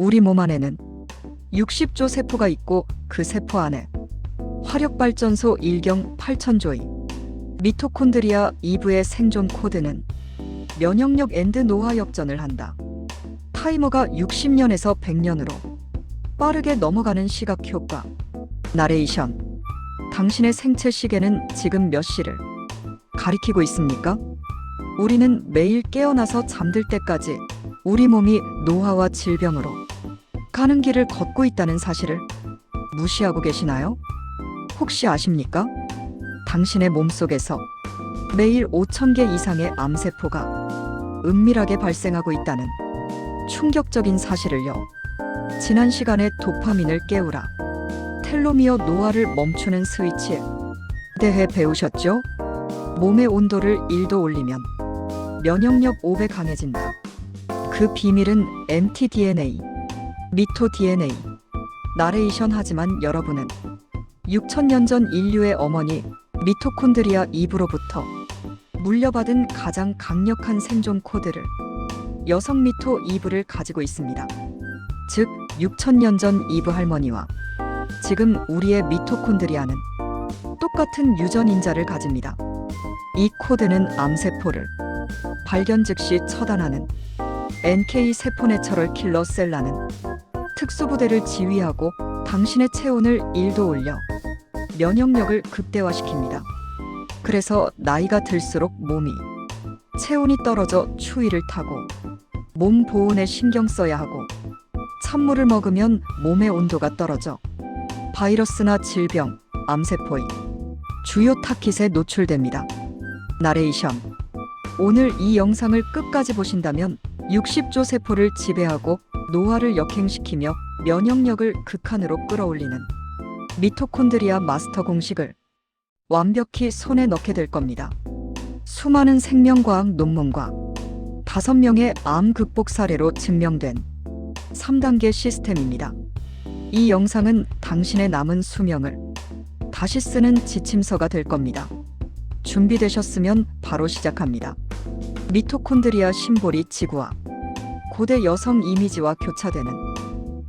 우리 몸 안에는 60조 세포가 있고 그 세포 안에 화력발전소 1경 8천조이 미토콘드리아 2부의 생존 코드는 면역력 앤드 노화 역전을 한다. 타이머가 60년에서 100년으로 빠르게 넘어가는 시각 효과. 나레이션. 당신의 생체 시계는 지금 몇 시를 가리키고 있습니까? 우리는 매일 깨어나서 잠들 때까지 우리 몸이 노화와 질병으로 가는 길을 걷고 있다는 사실을 무시하고 계시나요? 혹시 아십니까? 당신의 몸속에서 매일 5천 개 이상의 암세포가 은밀하게 발생하고 있다는 충격적인 사실을요. 지난 시간에 도파민을 깨우라. 텔로미어 노화를 멈추는 스위치에 대해 배우셨죠? 몸의 온도를 1도 올리면 면역력 5배 강해진다. 그 비밀은 mtDNA, 미토 DNA, 나레이션 하지만 여러분은 6천년 전 인류의 어머니 미토콘드리아 이브로부터 물려받은 가장 강력한 생존 코드를 여성 미토 이브를 가지고 있습니다. 즉 6천년 전 이브 할머니와 지금 우리의 미토콘드리아는 똑같은 유전 인자를 가집니다. 이 코드는 암세포를 발견 즉시 처단하는 NK 세포 내처럴 킬러 셀라는 특수부대를 지휘하고 당신의 체온을 1도 올려 면역력을 극대화시킵니다. 그래서 나이가 들수록 몸이 체온이 떨어져 추위를 타고 몸 보온에 신경 써야 하고 찬물을 먹으면 몸의 온도가 떨어져 바이러스나 질병, 암세포의 주요 타깃에 노출됩니다. 나레이션 오늘 이 영상을 끝까지 보신다면 60조 세포를 지배하고 노화를 역행시키며 면역력을 극한으로 끌어올리는 미토콘드리아 마스터 공식을 완벽히 손에 넣게 될 겁니다. 수많은 생명과학 논문과 5명의 암 극복 사례로 증명된 3단계 시스템입니다. 이 영상은 당신의 남은 수명을 다시 쓰는 지침서가 될 겁니다. 준비되셨으면 바로 시작합니다. 미토콘드리아 심볼이 지구와 고대 여성 이미지와 교차되는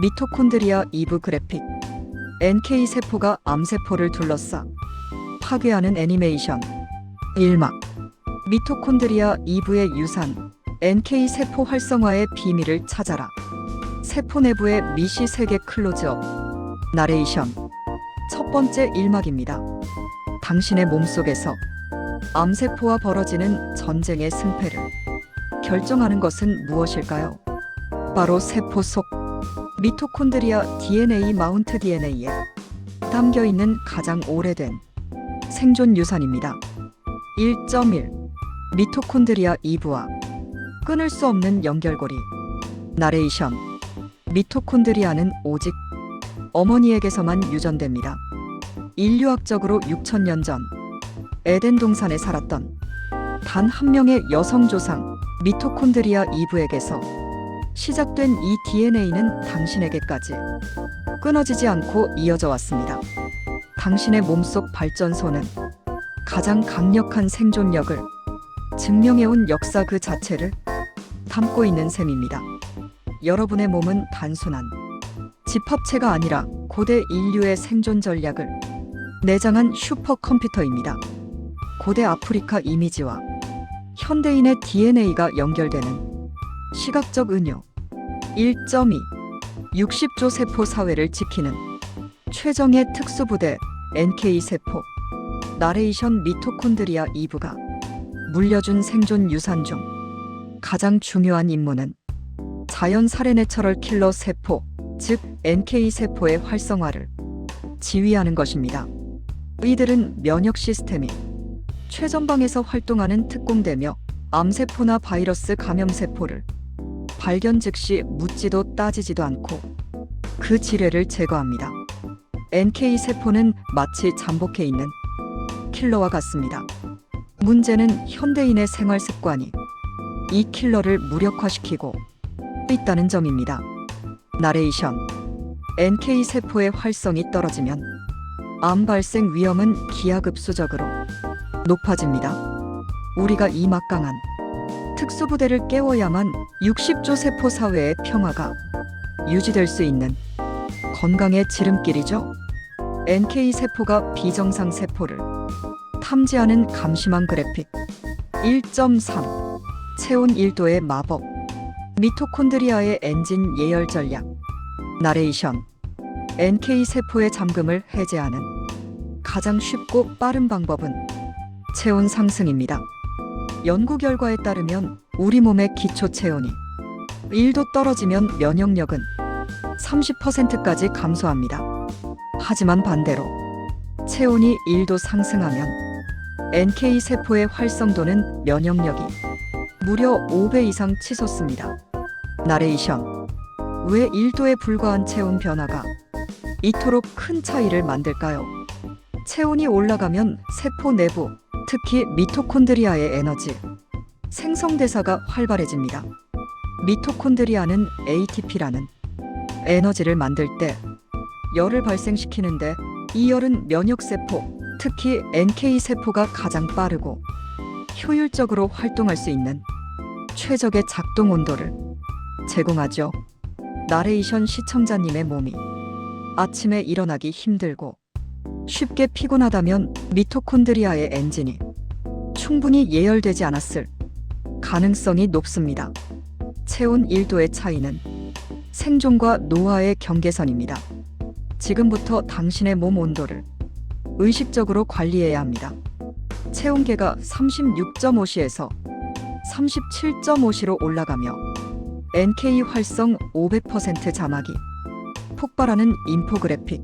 미토콘드리아 이브 그래픽. NK 세포가 암세포를 둘러싸 파괴하는 애니메이션. 1막. 미토콘드리아 이브의 유산. NK 세포 활성화의 비밀을 찾아라. 세포 내부의 미시 세계 클로즈업. 나레이션. 첫 번째 1막입니다. 당신의 몸속에서 암세포와 벌어지는 전쟁의 승패를 결정하는 것은 무엇일까요? 바로 세포 속 미토콘드리아 DNA 마운트 DNA에 담겨 있는 가장 오래된 생존 유산입니다. 1.1 미토콘드리아 이브와 끊을 수 없는 연결고리 나레이션 미토콘드리아는 오직 어머니에게서만 유전됩니다. 인류학적으로 6천년 전 에덴 동산에 살았던 단 한 명의 여성 조상 미토콘드리아 이브에게서 시작된 이 DNA는 당신에게까지 끊어지지 않고 이어져 왔습니다. 당신의 몸속 발전소는 가장 강력한 생존력을 증명해온 역사 그 자체를 담고 있는 셈입니다. 여러분의 몸은 단순한 집합체가 아니라 고대 인류의 생존 전략을 내장한 슈퍼컴퓨터입니다. 고대 아프리카 이미지와 현대인의 DNA가 연결되는 시각적 은요. 1.2 60조 세포 사회를 지키는 최정의 특수부대 NK 세포 나레이션 미토콘드리아 이브가 물려준 생존 유산 중 가장 중요한 임무는 자연 내처럴 킬러 세포, 즉 NK 세포의 활성화를 지휘하는 것입니다. 이들은 면역 시스템이 최전방에서 활동하는 특공대며 암세포나 바이러스 감염세포를 발견 즉시 묻지도 따지지도 않고 그 지뢰를 제거합니다. NK 세포는 마치 잠복해 있는 킬러와 같습니다. 문제는 현대인의 생활 습관이 이 킬러를 무력화시키고 있다는 점입니다. 나레이션 NK 세포의 활성이 떨어지면 암 발생 위험은 기하급수적으로 높아집니다. 우리가 이 막강한 특수부대를 깨워야만 60조 세포 사회의 평화가 유지될 수 있는 건강의 지름길이죠. NK 세포가 비정상 세포를 탐지하는 감심한 그래픽 1.3 체온 1도의 마법 미토콘드리아의 엔진 예열 전략 나레이션 NK 세포의 잠금을 해제하는 가장 쉽고 빠른 방법은 체온 상승입니다. 연구 결과에 따르면 우리 몸의 기초 체온이 1도 떨어지면 면역력은 30%까지 감소합니다. 하지만 반대로 체온이 1도 상승하면 NK 세포의 활성도는 면역력이 무려 5배 이상 치솟습니다. 나레이션 왜 1도에 불과한 체온 변화가 이토록 큰 차이를 만들까요? 체온이 올라가면 세포 내부, 특히 미토콘드리아의 에너지, 생성대사가 활발해집니다. 미토콘드리아는 ATP라는 에너지를 만들 때 열을 발생시키는데 이 열은 면역세포, 특히 NK세포가 가장 빠르고 효율적으로 활동할 수 있는 최적의 작동 온도를 제공하죠. 나레이션 시청자님의 몸이 아침에 일어나기 힘들고 쉽게 피곤하다면 미토콘드리아의 엔진이 충분히 예열되지 않았을 가능성이 높습니다. 체온 1도의 차이는 생존과 노화의 경계선입니다. 지금부터 당신의 몸 온도를 의식적으로 관리해야 합니다. 체온계가 36.5시에서 37.5시로 올라가며 NK 활성 500% 자막이 폭발하는 인포그래픽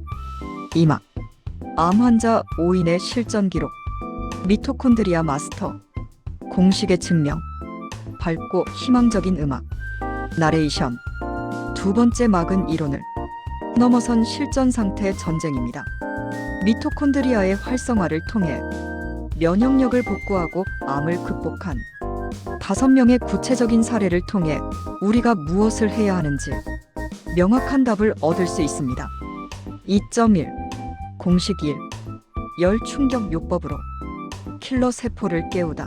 이막 암 환자 5인의 실전 기록. 미토콘드리아 마스터. 공식의 증명. 밝고 희망적인 음악. 나레이션. 두 번째 막은 이론을 넘어선 실전 상태 전쟁입니다. 미토콘드리아의 활성화를 통해 면역력을 복구하고 암을 극복한 다섯 명의 구체적인 사례를 통해 우리가 무엇을 해야 하는지 명확한 답을 얻을 수 있습니다. 2.1 공식 1 열 충격 요법으로 킬러 세포를 깨우다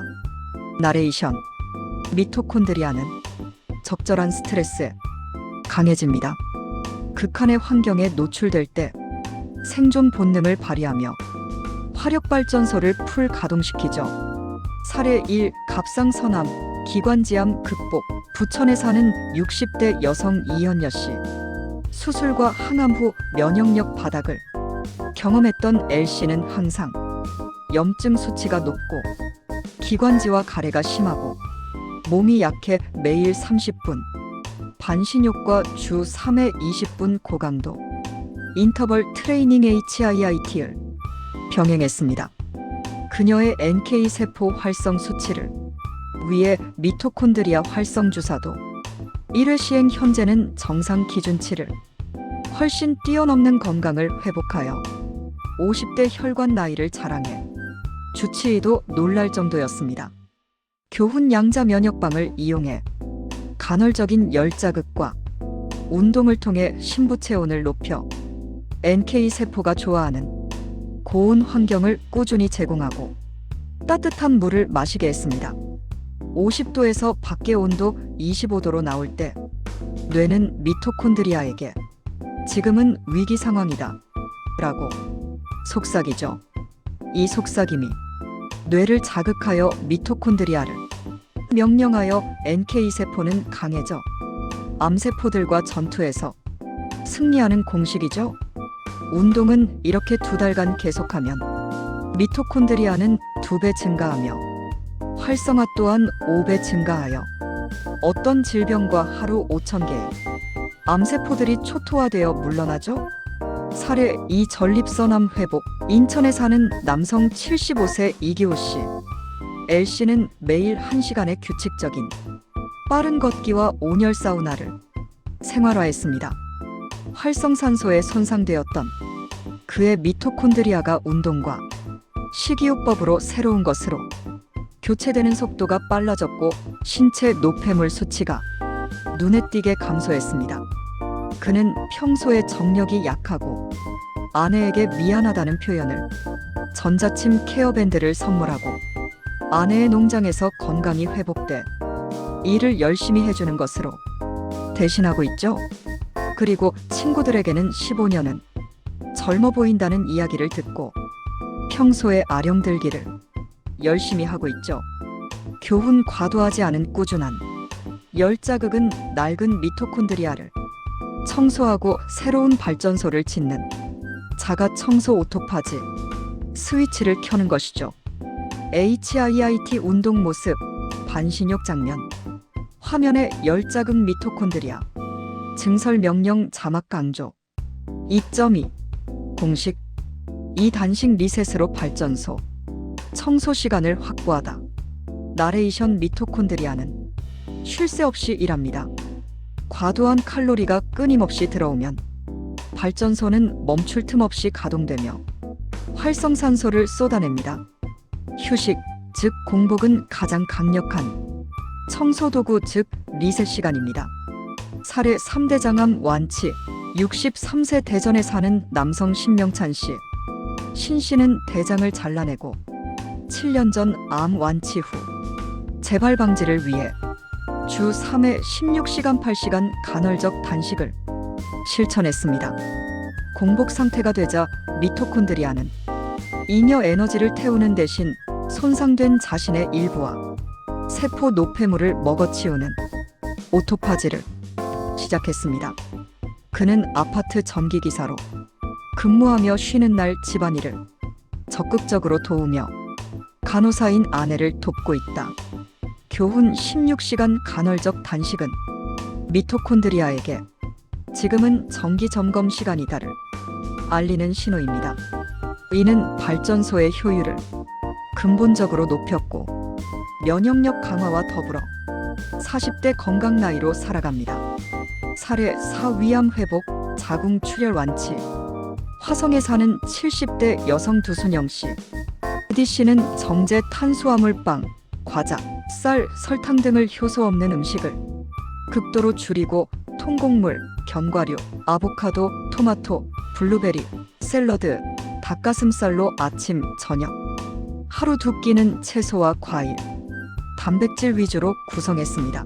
나레이션 미토콘드리아는 적절한 스트레스에 강해집니다. 극한의 환경에 노출될 때 생존 본능을 발휘하며 화력 발전소를 풀 가동시키죠. 사례 1 갑상선암 기관지암 극복 부천에 사는 60대 여성 이현여 씨 수술과 항암 후 면역력 바닥을 경험했던 L 씨는 항상 염증 수치가 높고 기관지와 가래가 심하고 몸이 약해 매일 30분 반신욕과 주 3회 20분 고강도 인터벌 트레이닝 HIIT를 병행했습니다. 그녀의 NK 세포 활성 수치를 위에 미토콘드리아 활성 주사도 1회 시행 현재는 정상 기준치를 훨씬 뛰어넘는 건강을 회복하여 50대 혈관 나이를 자랑해 주치의도 놀랄 정도였습니다. 교훈 양자 면역방을 이용해 간헐적인 열 자극과 운동을 통해 신부 체온을 높여 NK 세포가 좋아하는 고온 환경을 꾸준히 제공하고 따뜻한 물을 마시게 했습니다. 50도에서 밖의 온도 25도로 나올 때 뇌는 미토콘드리아에게 지금은 위기 상황이다 라고 속삭이죠. 이 속삭임이 뇌를 자극하여 미토콘드리아를 명령하여 NK 세포는 강해져 암세포들과 전투에서 승리하는 공식이죠. 운동은 이렇게 두 달간 계속하면 미토콘드리아는 두 배 증가하며 활성화 또한 5배 증가하여 어떤 질병과 하루 5천 개의 암세포들이 초토화되어 물러나죠. 사례 2 전립선암 회복 인천에 사는 남성 75세 이기호 씨 L 씨는 매일 1시간의 규칙적인 빠른 걷기와 온열 사우나를 생활화했습니다. 활성산소에 손상되었던 그의 미토콘드리아가 운동과 식이요법으로 새로운 것으로 교체되는 속도가 빨라졌고 신체 노폐물 수치가 눈에 띄게 감소했습니다. 그는 평소에 정력이 약하고 아내에게 미안하다는 표현을 전자침 케어밴드를 선물하고 아내의 농장에서 건강이 회복돼 일을 열심히 해주는 것으로 대신하고 있죠. 그리고 친구들에게는 15년은 젊어 보인다는 이야기를 듣고 평소에 아령들기를 열심히 하고 있죠. 교훈 과도하지 않은 꾸준한 열 자극은 낡은 미토콘드리아를 청소하고 새로운 발전소를 짓는 자가 청소 오토파지 스위치를 켜는 것이죠. HIIT 운동 모습 반신욕 장면. 화면에 열 자극 미토콘드리아. 증설 명령 자막 강조. 2.2 공식. 이 단식 리셋으로 발전소. 청소 시간을 확보하다. 나레이션 미토콘드리아는 쉴 새 없이 일합니다. 과도한 칼로리가 끊임없이 들어오면 발전소는 멈출 틈 없이 가동되며 활성산소를 쏟아냅니다. 휴식, 즉 공복은 가장 강력한 청소 도구 즉 리셋 시간입니다. 살해 3대 장암 완치 63세 대전에 사는 남성 신명찬 씨. 신 씨는 대장을 잘라내고 7년 전 암 완치 후 재발 방지를 위해 주 3회 16시간 8시간 간헐적 단식을 실천했습니다. 공복 상태가 되자 미토콘드리아는 잉여 에너지를 태우는 대신 손상된 자신의 일부와 세포 노폐물을 먹어치우는 오토파지를 시작했습니다. 그는 아파트 전기기사로 근무하며 쉬는 날 집안일을 적극적으로 도우며 간호사인 아내를 돕고 있다. 교훈 16시간 간헐적 단식은 미토콘드리아에게 지금은 정기 점검 시간이다를 알리는 신호입니다. 이는 발전소의 효율을 근본적으로 높였고 면역력 강화와 더불어 40대 건강 나이로 살아갑니다. 살해 사위암 회복, 자궁 출혈 완치. 화성에 사는 70대 여성 두순영 씨. 디 씨는 정제 탄수화물 빵, 과자, 쌀, 설탕 등을 효소 없는 음식을 극도로 줄이고 통곡물, 견과류, 아보카도, 토마토, 블루베리, 샐러드, 닭가슴살로 아침, 저녁. 하루 두 끼는 채소와 과일, 단백질 위주로 구성했습니다.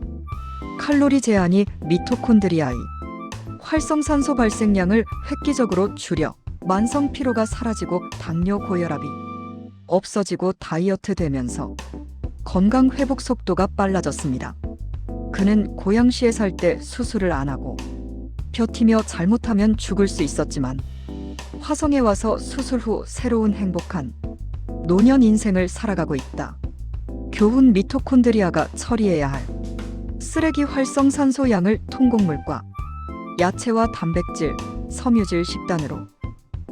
칼로리 제한이 미토콘드리아의 활성산소 발생량을 획기적으로 줄여 만성 피로가 사라지고 당뇨 고혈압이 없어지고 다이어트 되면서 건강 회복 속도가 빨라졌습니다. 그는 고양시에 살 때 수술을 안 하고 버티며 잘못하면 죽을 수 있었지만 화성에 와서 수술 후 새로운 행복한 노년 인생을 살아가고 있다. 교훈 미토콘드리아가 처리해야 할 쓰레기 활성산소 양을 통곡물과 야채와 단백질, 섬유질 식단으로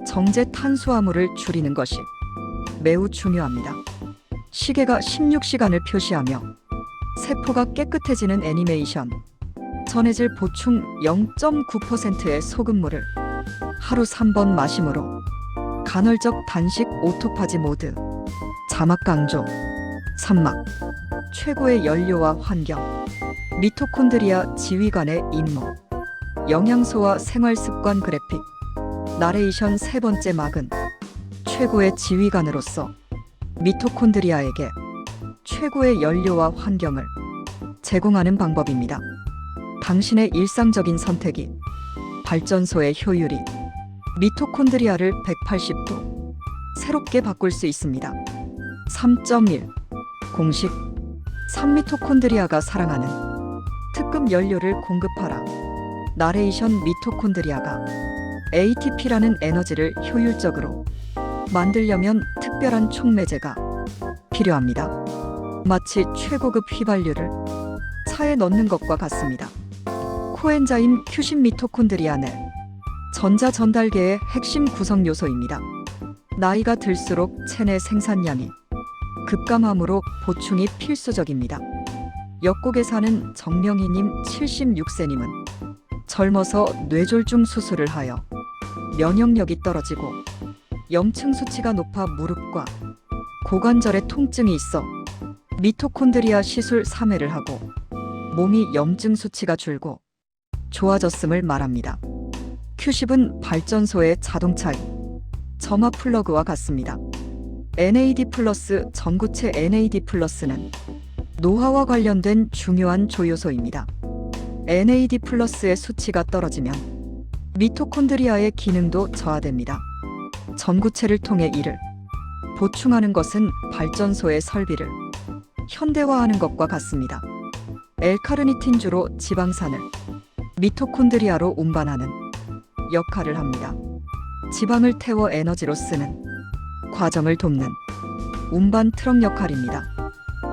정제 탄수화물을 줄이는 것이 매우 중요합니다. 시계가 16시간을 표시하며 세포가 깨끗해지는 애니메이션. 전해질 보충 0.9%의 소금물을 하루 3번 마심으로 간헐적 단식 오토파지 모드. 자막 강조. 산막. 최고의 연료와 환경. 미토콘드리아 지휘관의 임무. 영양소와 생활 습관 그래픽. 나레이션 세 번째 막은 최고의 지휘관으로서 미토콘드리아에게 최고의 연료와 환경을 제공하는 방법입니다. 당신의 일상적인 선택이 발전소의 효율이 미토콘드리아를 180도 새롭게 바꿀 수 있습니다. 3.1 공식 3미토콘드리아가 사랑하는 특급 연료를 공급하라. 나레이션 미토콘드리아가 ATP라는 에너지를 효율적으로 만들려면 특별한 촉매제가 필요합니다. 마치 최고급 휘발유를 차에 넣는 것과 같습니다. 코엔자임 큐신 미토콘드리아는 전자 전달계의 핵심 구성 요소입니다. 나이가 들수록 체내 생산량이 급감함으로 보충이 필수적입니다. 역곡에 사는 정명희님 76세님은 젊어서 뇌졸중 수술을 하여 면역력이 떨어지고 염층 수치가 높아 무릎과 고관절에 통증이 있어 미토콘드리아 시술 3회를 하고 몸이 염증 수치가 줄고 좋아졌음을 말합니다. 큐십은 발전소의 자동차의 점화 플러그와 같습니다. NAD 플러스 전구체 NAD 플러스는 노화와 관련된 중요한 조효소입니다. NAD 플러스의 수치가 떨어지면 미토콘드리아의 기능도 저하됩니다. 전구체를 통해 이를 보충하는 것은 발전소의 설비를 현대화하는 것과 같습니다. 엘카르니틴 주로 지방산을 미토콘드리아로 운반하는 역할을 합니다. 지방을 태워 에너지로 쓰는 과정을 돕는 운반 트럭 역할입니다.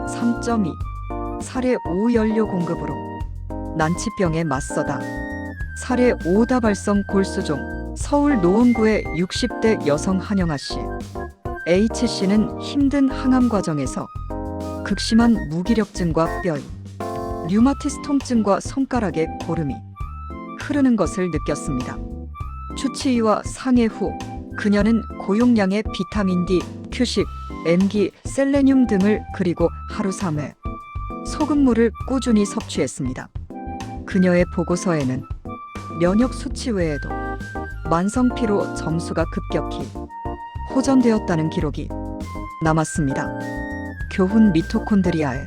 3.2 살해 5 연료 공급으로 난치병에 맞서다 살해 5다 발성 골수종 서울 노원구의 60대 여성 한영아 씨 H씨는 힘든 항암 과정에서 극심한 무기력증과 뼈의 류마티스 통증과 손가락에 고름이 흐르는 것을 느꼈습니다. 추치의와 상해 후 그녀는 고용량의 비타민 D, 휴식, M기, 셀레늄 등을 그리고 하루 3회 소금물을 꾸준히 섭취했습니다. 그녀의 보고서에는 면역 수치 외에도 만성 피로 점수가 급격히 호전되었다는 기록이 남았습니다. 교훈 미토콘드리아에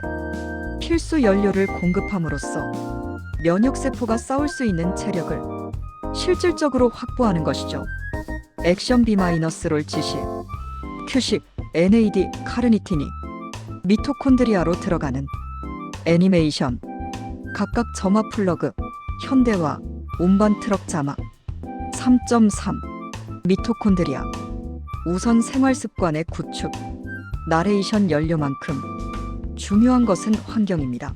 필수 연료를 공급함으로써 면역 세포가 싸울 수 있는 체력을 실질적으로 확보하는 것이죠. 액션 비마이너스롤 지시 큐식 NAD 카르니틴이 미토콘드리아로 들어가는 애니메이션 각각 점화 플러그 현대화 운반 트럭 자막 3.3 미토콘드리아 우선 생활 습관의 구축 나레이션 연료만큼 중요한 것은 환경입니다.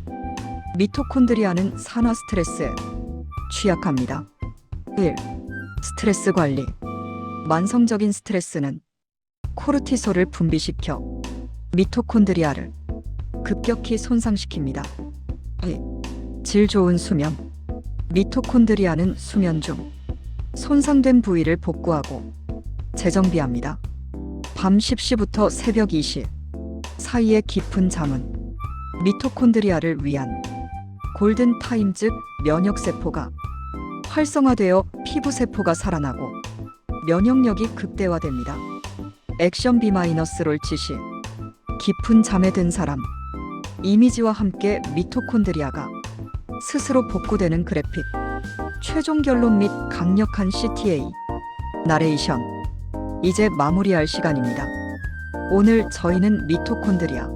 미토콘드리아는 산화 스트레스에 취약합니다. 1. 스트레스 관리 만성적인 스트레스는 코르티솔을 분비시켜 미토콘드리아를 급격히 손상시킵니다. 2. 질 좋은 수면 미토콘드리아는 수면 중 손상된 부위를 복구하고 재정비합니다. 밤 10시부터 새벽 2시 사이의 깊은 잠은 미토콘드리아를 위한 골든 타임 즉 면역 세포가 활성화되어 피부 세포가 살아나고 면역력이 극대화됩니다. 액션 비마이너스롤 지시 깊은 잠에 든 사람 이미지와 함께 미토콘드리아가 스스로 복구되는 그래픽 최종 결론 및 강력한 CTA 나레이션 이제 마무리할 시간입니다. 오늘 저희는 미토콘드리아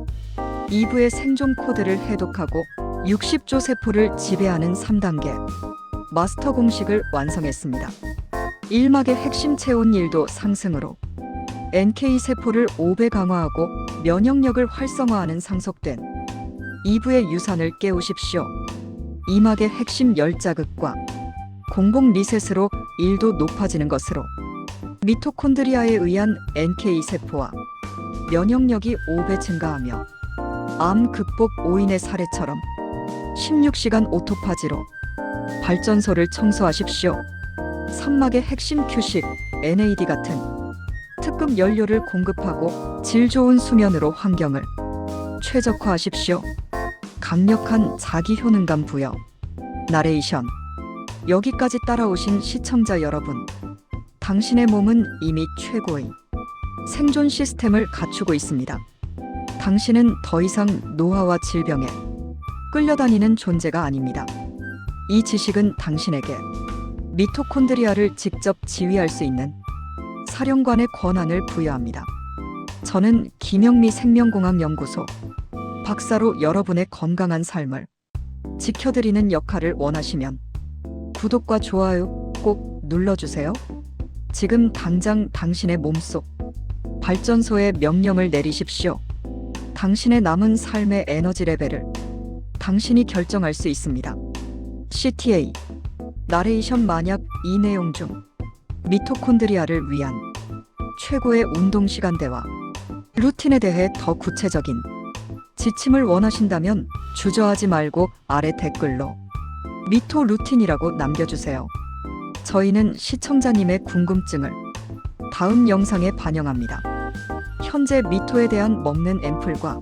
2부의 생존 코드를 해독하고 60조 세포를 지배하는 3단계 마스터 공식을 완성했습니다. 1막의 핵심 체온 일도 상승으로 NK 세포를 5배 강화하고 면역력을 활성화하는 상속된 2부의 유산을 깨우십시오. 2막의 핵심 열 자극과 공복 리셋으로 1도 높아지는 것으로 미토콘드리아에 의한 NK 세포와 면역력이 5배 증가하며 암 극복 5인의 사례처럼 16시간 오토파지로 발전소를 청소하십시오. 선막의 핵심 휴식 NAD 같은 특급 연료를 공급하고 질 좋은 수면으로 환경을 최적화하십시오. 강력한 자기 효능감 부여 나레이션 여기까지 따라오신 시청자 여러분 당신의 몸은 이미 최고의 생존 시스템을 갖추고 있습니다. 당신은 더 이상 노화와 질병에 끌려다니는 존재가 아닙니다. 이 지식은 당신에게 미토콘드리아를 직접 지휘할 수 있는 사령관의 권한을 부여합니다. 저는 김영미 생명공학 연구소 박사로 여러분의 건강한 삶을 지켜드리는 역할을 원하시면 구독과 좋아요 꼭 눌러주세요. 지금 당장 당신의 몸속 발전소에 명령을 내리십시오. 당신의 남은 삶의 에너지 레벨을 당신이 결정할 수 있습니다. CTA 나레이션 만약 이 내용 중 미토콘드리아를 위한 최고의 운동 시간대와 루틴에 대해 더 구체적인 지침을 원하신다면 주저하지 말고 아래 댓글로 미토 루틴이라고 남겨주세요. 저희는 시청자님의 궁금증을 다음 영상에 반영합니다. 현재 미토에 대한 먹는 앰플과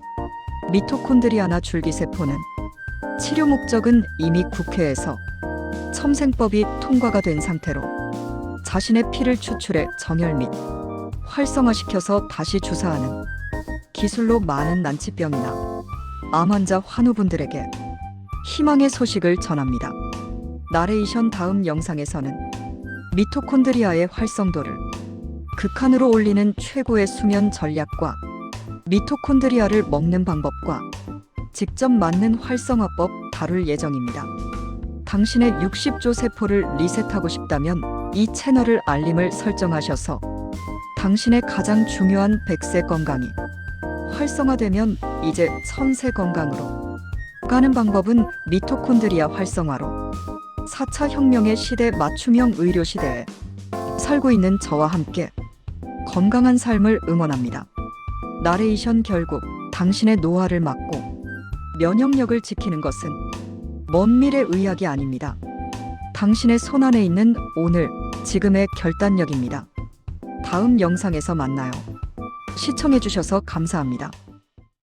미토콘드리아나 줄기세포는 치료 목적은 이미 국회에서 첨생법이 통과가 된 상태로 자신의 피를 추출해 정혈 및 활성화시켜서 다시 주사하는 기술로 많은 난치병이나 암 환자 환우분들에게 희망의 소식을 전합니다. 나레이션 다음 영상에서는 미토콘드리아의 활성도를 극한으로 올리는 최고의 수면 전략과 미토콘드리아를 먹는 방법과 직접 맞는 활성화법 다룰 예정입니다. 당신의 60조 세포를 리셋하고 싶다면 이 채널을 알림을 설정하셔서 당신의 가장 중요한 100세 건강이 활성화되면 이제 천세 건강으로 가는 방법은 미토콘드리아 활성화로 4차 혁명의 시대 맞춤형 의료 시대에 살고 있는 저와 함께 건강한 삶을 응원합니다. 나레이션 결국 당신의 노화를 막고 면역력을 지키는 것은 먼 미래 의학이 아닙니다. 당신의 손안에 있는 오늘, 지금의 결단력입니다. 다음 영상에서 만나요. 시청해주셔서 감사합니다.